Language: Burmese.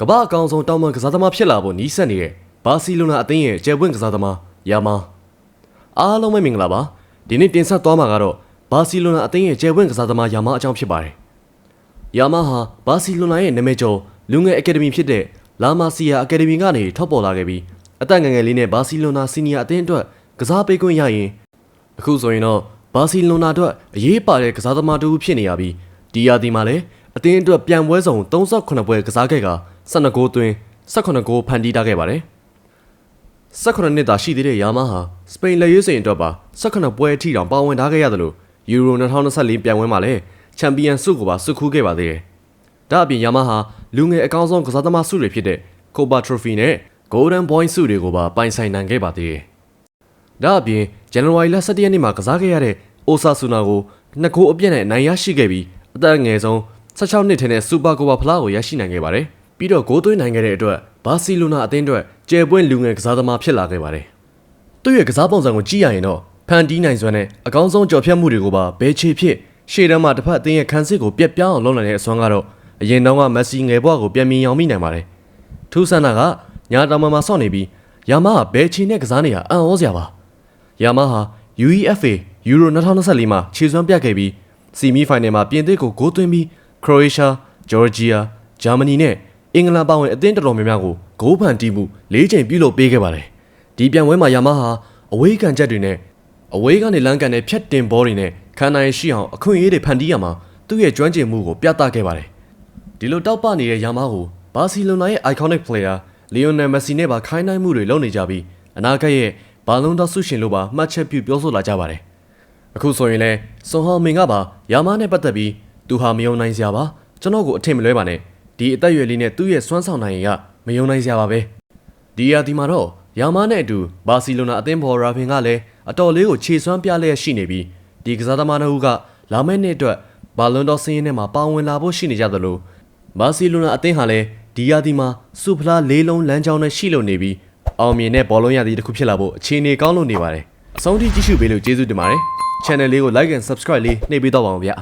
ကမ္ဘာအကောင်ဆုံးတောင်ပန်ကစားသမားဖြစ်လာဖို့နီးစပ်နေတဲ့ဘာစီလိုနာအသင်းရဲ့ကျယ်ပွင့်ကစားသမားယာမာအားလုံးပဲမင်္ဂလာပါဒီနေ့တင်ဆက်သွားမှာကတော့ဘာစီလိုနာအသင်းရဲ့ကျယ်ပွင့်ကစားသမားယာမာအကြောင်းဖြစ်ပါတယ်ယာမာဟာဘာစီလိုနာရဲ့နာမည်ကျော်လူငယ်အကယ်ဒမီဖြစ်တဲ့လာမာစီယာအကယ်ဒမီကနေထောက်ပေါ်လာခဲ့ပြီးအသက်ငယ်ငယ်လေးနဲ့ဘာစီလိုနာစီနီယာအသင်းအတွက်ကစားပေးခွင့်ရရင်အခုဆိုရင်တော့ဘာစီလိုနာအတွက်အရေးပါတဲ့ကစားသမားတူဖြစ်နေရပြီးဒီယာဒီမှာလည်းအသင်းအတွက်ပြန်ပွဲဆောင်38ပွဲကစားခဲ့က 12ဂိုးသွင်း18ဂိုးဖန်တီးထားခဲ့ပါတယ်18နှစ်သာရှိသေးတဲ့ယာမားဟာစပိန်လက်ရွေးစိန်အတွက်ပါ18ပွဲအထိတောင်ပါဝင်ထားခဲ့ရတယ်လို့ယူရို2024ပြန်ပွဲမှာလည်းချန်ပီယံဆုကိုပါဆုခူးခဲ့ပါသေးတယ်။ဒါအပြင်ယာမားဟာလူငယ်အကောင်းဆုံးကစားသမားဆုတွေဖြစ်တဲ့ Copa Trophy နဲ့ Golden Boy ဆုတွေကိုပါပိုင်ဆိုင်နိုင်ခဲ့ပါသေးတယ်။ဒါအပြင်ဇန်နဝါရီလ17ရက်နေ့မှာကစားခဲ့ရတဲ့အိုဆာဆူနာကိုနှစ်ဂိုးအပြည့်နဲ့နိုင်ရရှိခဲ့ပြီးအသက်အငယ်ဆုံး16နှစ်ထက်တဲ့စူပါကိုပါဖလားကိုရရှိနိုင်ခဲ့ပါတယ်။ ပြီးတော့ဂိုးသွင်းနိုင်ခဲ့တဲ့အတွက်ဘာစီလိုနာအသင်းအတွက်ကျယ်ပွင့်လူငယ်ကစားသမားဖြစ်လာခဲ့ပါတယ်။သူ့ရဲ့ကစားပုံစံကိုကြည့်ရရင်တော့ဖန်တီးနိုင်စွမ်းနဲ့အကောင်းဆုံးကြော်ဖြတ်မှုတွေကိုပါဘဲချေဖြစ်ရှေ့တန်းမှာတစ်ဖက်အသင်းရဲ့ခန်းစစ်ကိုပြက်ပြောင်းအောင်လုပ်နိုင်တဲ့အစွမ်းကတော့အရင်တုန်းကမက်ဆီငယ်ဘွားကိုပြန်မြင်အောင်မိနိုင်ပါတယ်။ထူးဆန်းတာကညာတောင်မှမှာဆော့နေပြီးယာမားကဘဲချေနဲ့ကစားနေတာအံ့ဩစရာပါ။ယာမားဟာ UEFA Euro 2024မှာခြေစွမ်းပြတ်ခဲ့ပြီးဆီမီဖိုင်နယ်မှာပြင်သစ်ကိုဂိုးသွင်းပြီးခရိုအေးရှား၊ဂျော်ဂျီယာ၊ဂျာမနီနဲ့ အင်္ဂလန်ပါဝင်အသင်းတော်တော်များများကိုဂိုးဖန်တီးမှု၄ချိန်ပြုလုပ်ပေးခဲ့ပါတယ်။ဒီပြန်ပွဲမှာယာမားဟာအဝေးကန်ချက်တွေနဲ့အဝေးကနေလမ်းကန်တဲ့ဖြတ်တင်ဘောတွေနဲ့ခံနိုင်ရှိအောင်အခွင့်အရေးတွေဖန်တီးရမှာသူ့ရဲ့ကျွမ်းကျင်မှုကိုပြသခဲ့ပါတယ်။ဒီလိုတောက်ပနေတဲ့ယာမားကိုဘာစီလိုနာရဲ့ iconic player လီယိုနယ်မက်ဆီနဲ့ပါခိုင်းနိုင်မှုတွေလုပ်နေကြပြီးအနာဂတ်ရဲ့ဘာလုံးတော်ဆုရှင်လို့ပါမှတ်ချက်ပြုပြောဆိုလာကြပါတယ်။အခုဆိုရင်လဲစွန်ဟောင်မင်ကပါယာမားနဲ့ပတ်သက်ပြီးသူဟာမယုံနိုင်စရာပါကျွန်တော်ကိုအထင်မလွဲပါနဲ့ ဒီအသက်အရွယ်လေးနဲ့သူ့ရဲ့စွမ်းဆောင်နိုင်ရည်ကမယုံနိုင်စရာပါပဲ။ဒီယာဒီမှာတော့ယာမားနဲ့အတူဘာစီလိုနာအသင်းဘော်ရာဖင်ကလည်းအတော်လေးကိုခြေစွမ်းပြလျက်ရှိနေပြီးဒီကစားသမားတို့ကလာမယ့်နှစ်အတွက်ဘာလွန်တော်စင်းရဲနဲ့မှာပါဝင်လာဖို့ရှိနေကြသလိုဘာစီလိုနာအသင်းဟာလည်းဒီယာဒီမှာစူဖလားလေးလုံးလမ်းကြောင်းနဲ့ရှိလို့နေပြီးအောင်မြင်တဲ့ဘောလုံးရသည်တစ်ခုဖြစ်လာဖို့အခြေအနေကောင်းလို့နေပါတယ်အဆုံးထိကြည့်ရှုပေးလို့ကျေးဇူးတင်ပါတယ် channel လေးကို like and subscribe လေးနှိပ်ပေးတော့ပါအောင်ဗျာ